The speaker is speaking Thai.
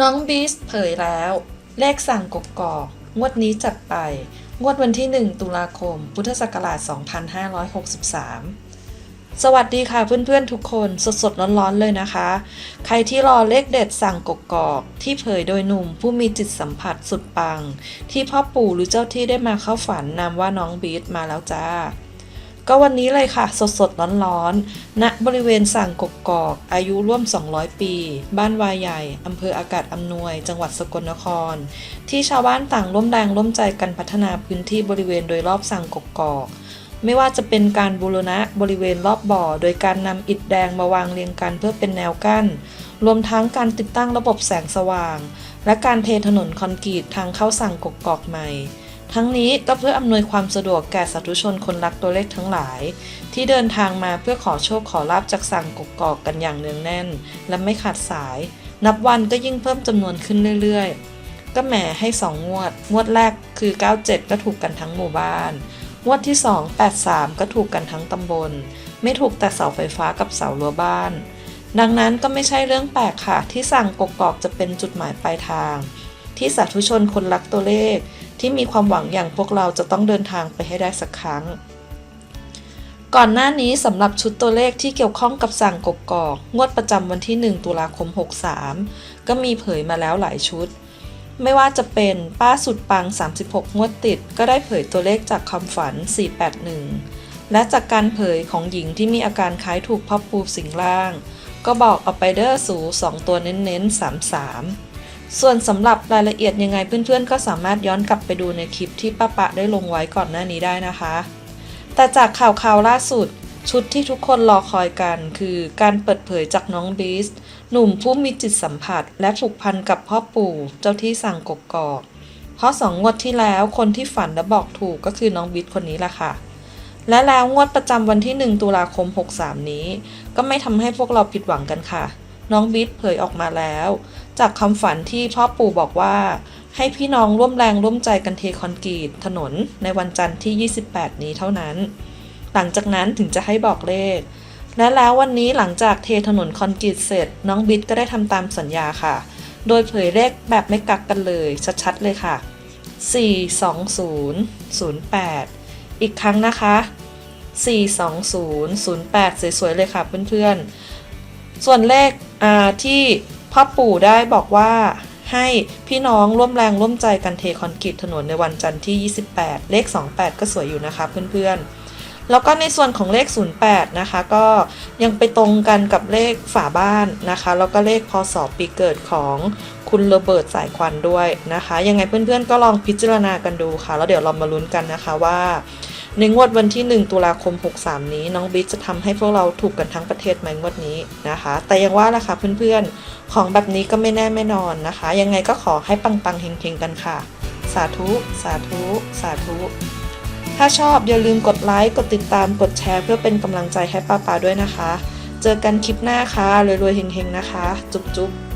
น้องบีสเผยแล้ว เลขสั่งกกอกงวดนี้จัดไป งวดวันที่ 1 ตุลาคม พุทธศักราช 2563 สวัสดีค่ะเพื่อนๆทุกคนสดๆร้อนๆเลยนะคะ ใครที่รอเลขเด็ดสั่งกกอก ที่เผยโดยหนุ่มผู้มีจิตสัมผัสสุดปัง ที่พ่อปู่หรือเจ้าที่ได้มาเข้าฝันนามว่าน้องบีสมาแล้วจ้า ก็วันนี้เลยค่ะ สดๆ ร้อนๆณบริเวณสั่งกกอก อายุร่วม 200 ปี บ้านวายใหญ่ อำเภออากาศอำนวย จังหวัดสกลนคร ที่ชาวบ้านต่างร่วมแรงร่วมใจกันพัฒนาพื้นที่บริเวณโดยรอบสั่งกกอกไม่ว่าจะเป็นการบูรณะบริเวณรอบบ่อ โดยการนำอิฐแดงมาวางเรียงกันเพื่อเป็นแนวกั้น รวมทั้งการติดตั้งระบบแสงสว่าง และการเทถนนคอนกรีตทางเข้าสั่งกกอกใหม่ ทั้งนี้ก็เพื่ออำนวยความสะดวกแก่สาธุชนคนรักตัวเลขทั้งหลาย ที่เดินทางมาเพื่อขอโชคขอลาบจากสั่งกกอกกันอย่างเนืองแน่น และไม่ขาดสาย นับวันก็ยิ่งเพิ่มจำนวนขึ้นเรื่อยๆ ก็แหมให้2งวด งวดแรกคือ 97 ก็ถูกกันทั้งหมู่บ้าน งวดที่ 2 83 ก็ถูกกันทั้งตำบล ไม่ถูกแต่เสาไฟฟ้ากับเสารั้วบ้าน ดังนั้นก็ไม่ใช่เรื่องแปลกค่ะ ที่สั่งกกอกจะเป็นจุดหมายปลายทาง ที่สาธุชนคนรักตัวเลข ที่มีความหวังอย่างพวกเราจะต้องเดินทางไปให้ได้สักครั้ง ก่อนหน้านี้สำหรับชุดตัวเลขที่เกี่ยวข้องกับสั่งกกอกงวดประจำวันที่ 1 ตุลาคม 63 ก็มีเผยมาแล้วหลายชุด ไม่ว่าจะเป็นป้าสุดปัง 36 งวดติด ก็ได้เผยตัวเลขจากคำฝัน 481 และจากการเผยของหญิงที่มีอาการคล้ายถูกพ่อปูสิงร่าง ก็บอกเอาไปเดอร์สู2ตัวเน้นๆ 33 ส่วนสำหรับรายละเอียดยังไงเพื่อนๆ ก็สามารถย้อนกลับไปดูในคลิปที่ป้าปะได้ลงไว้ก่อนหน้านี้ได้นะคะ แต่จากข่าวข่าวล่าสุด ชุดที่ทุกคนรอคอยกัน คือการเปิดเผยจากน้องบีสหนุ่มผู้มีจิตสัมผัส และผูกพันกับพ่อปู่เจ้าที่สั่งกกอกเพราะสองงวดที่แล้วคนที่ฝันและบอกถูกก็คือน้องบีสคนนี้แหละค่ะและแล้วงวดประจำวันที่ 1 ตุลาคม 63 นี้ ก็ไม่ทำให้พวกเราผิดหวังกันค่ะ น้องบิ๊ดเผยออกมาแล้ว จากคำฝันที่พ่อปู่บอกว่า ให้พี่น้องร่วมแรงร่วมใจกันเทคอนกรีตถนนในวันจันทร์ที่ 28 นี้เท่านั้น หลังจากนั้นถึงจะให้บอกเลข และแล้ววันนี้หลังจากเทถนนคอนกรีตเสร็จ น้องบิ๊ดก็ได้ทำตามสัญญาค่ะ โดยเผยเลขแบบไม่กักกันเลย ชัดๆเลยค่ะ 42008 อีกครั้งนะคะ 42008 สวยๆเลยค่ะเพื่อนๆ ส่วนเลขที่ พ่อปู่ได้บอกว่าให้พี่น้องร่วมแรงร่วมใจกันเทคอนกรีตถนนในวันจันทร์ที่ 28 เลข 28 ก็สวยอยู่นะคะเพื่อนๆ แล้วก็ในส่วนของเลข 08 นะคะ ก็ยังไปตรงกันกับเลขฝาบ้านนะคะ แล้วก็เลขพศปีเกิดของคุณโรเบิร์ตสายควันด้วยนะคะ ยังไงเพื่อนๆ ก็ลองพิจารณากันดูค่ะ แล้วเดี๋ยวเรามาลุ้นกันนะคะว่า ในงวดวันที่ 1 ตุลาคม 63 นี้ น้องบิ๊กจะทำให้พวกเราถูกกันทั้งประเทศไหมงวดนี้นะคะ แต่ยังว่าล่ะค่ะเพื่อนๆ ของแบบนี้ก็ไม่แน่ไม่นอนนะคะ ยังไงก็ขอให้ปังๆเฮงๆกันค่ะ สาธุ สาธุ สาธุ ถ้าชอบอย่าลืมกดไลค์กดติดตามกดแชร์ เพื่อเป็นกำลังใจให้ป้าปาด้วยนะคะ เจอกันคลิปหน้าค่ะรวยๆเฮงๆนะคะ จุ๊บๆ